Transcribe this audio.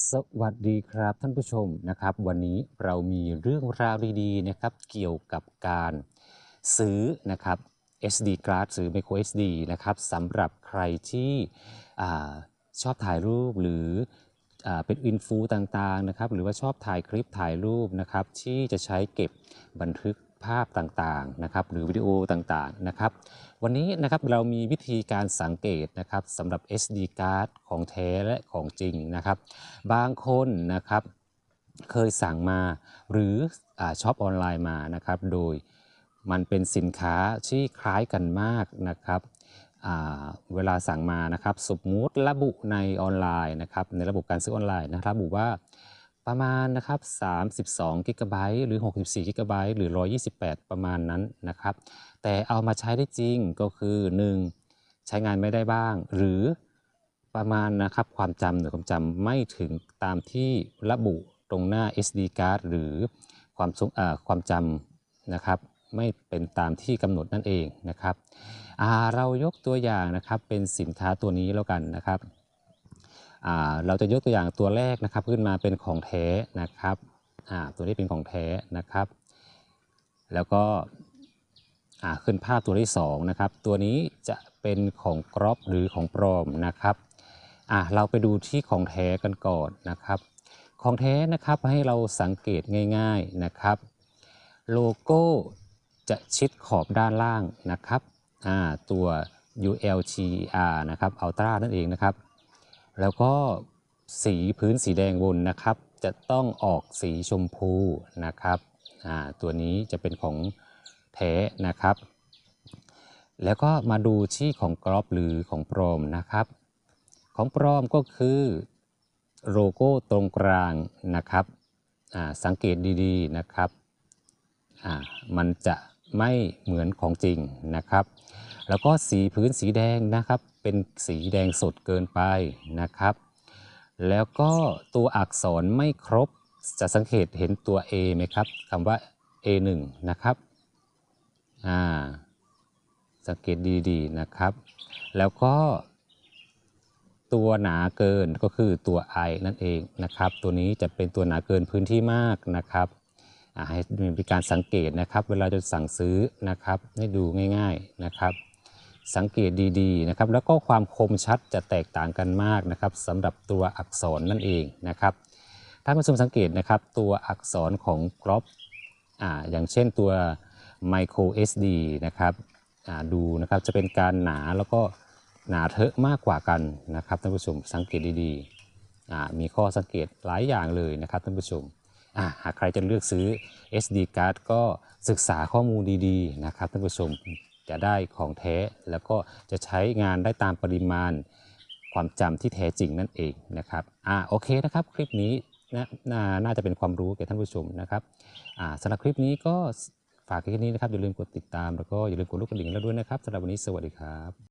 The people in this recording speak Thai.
สวัสดีครับท่านผู้ชมนะครับ วันนี้เรามีเรื่องราวดีๆนะครับเกี่ยวกับการซื้อนะครับ SD card ซื้อ micro SD นะครับสำหรับใครที่อชอบถ่ายรูปหรืออเป็นอินฟูต่างๆนะครับ หรือว่าชอบถ่ายคลิปถ่ายรูปนะครับ ที่จะใช้เก็บบันทึก ภาพต่างๆนะครับหรือวิดีโอต่างๆนะครับวันนี้นะครับเรามีวิธีการสังเกตนะครับสำหรับ SD card ของแท้และของจริงนะครับ บางคนนะครับเคยสั่งมาหรืออช็อปออนไลน์มานะครับ โดยมันเป็นสินค้าที่คล้ายกันมากนะครับเวลาสั่งมานะครับ สมมุติระบุในออนไลน์นะครับในระบบการซื้อออนไลน์นะครับระบุว่า ประมาณนะครับ32กิกะไบต์หรือ 64กิกะไบต์หรือ 128 ประมาณนั้นนะครับ แต่เอามาใช้ได้จริงก็คือ 1. ใช้งานไม่ได้บ้าง หรือประมาณนะครับความจำหรือความจำไม่ถึงตามที่ระบุตรงหน้า SD card หรือความทรงความจำนะครับ ไม่เป็นตามที่กำหนดนั่นเองนะครับเรายกตัวอย่างนะครับเป็นสินค้าตัวนี้แล้วกันนะครับ เราจะยกตัวอย่างตัวแรกนะครับขึ้นมาเป็นของแท้นะครับตัวนี้เป็นของแท้นะครับ แล้วก็ขึ้นภาพตัวที่2นะครับตัวนี้จะเป็นของกรอบหรือของปลอมนะครับเราไปดูที่ของแท้กันก่อนนะครับ ของแท้นะครับให้เราสังเกตง่าย ๆนะครับ โลโก้จะชิดขอบด้านล่างนะครับตัว ULGR นะครับ Ultra นั่นเองนะครับ แล้วก็สีพื้นสีแดงบนนะครับ จะต้องออกสีชมพูนะครับตัวนี้จะเป็นของแท้นะครับ แล้วก็มาดูที่ของกรอบหรือของปลอมนะครับ ของปลอมก็คือโลโก้ตรงกลางนะครับสังเกตดีๆนะครับมันจะ ไม่เหมือนของจริงนะครับ แล้วก็สีพื้นสีแดงนะครับ เป็นสีแดงสดเกินไปนะครับ แล้วก็ตัวอักษรไม่ครบจะสังเกตเห็นตัว A ไหมครับคำว่า A1 นะครับอ่าสังเกตดีๆนะครับ แล้วก็ตัวหนาเกินก็คือตัว I นั่นเองนะครับ ตัวนี้จะเป็นตัวหนาเกินพื้นที่มากนะครับ ให้มีการสังเกตนะครับ เวลาจะสั่งซื้อนะครับ ให้ดูง่ายๆนะครับ สังเกตดีๆนะครับ แล้วก็ความคมชัดจะแตกต่างกันมากนะครับสำหรับตัวอักษรนั่นเองนะครับท่านผู้ชมสังเกตนะครับตัวอักษรของกรอบอ่าอย่างเช่นตัว micro SD นะครับอ่าดูนะครับจะเป็นการหนาแล้วก็หนาเทอะมากกว่ากันนะครับท่านผู้ชมสังเกตดีๆอ่ามีข้อสังเกตหลายอย่างเลยนะครับท่านผู้ชม หากใครจะเลือกซื้อ SD card ก็ศึกษาข้อมูลดีๆนะครับท่านผู้ชมจะได้ของแท้แล้วก็จะใช้งานได้ตามปริมาณความจำที่แท้จริงนั่นเองนะครับอ่าโอเคนะครับคลิปนี้นะนาน่าจะเป็นความรู้แก่ท่านผู้ชมนะครับอ่าสำหรับคลิปนี้ก็ฝากแค่นี้นะครับอย่าลืมกดติดตามแล้วก็อย่าลืมกดลูกกระดิ่งแล้วด้วยนะครับสำหรับวันนี้สวัสดีครับ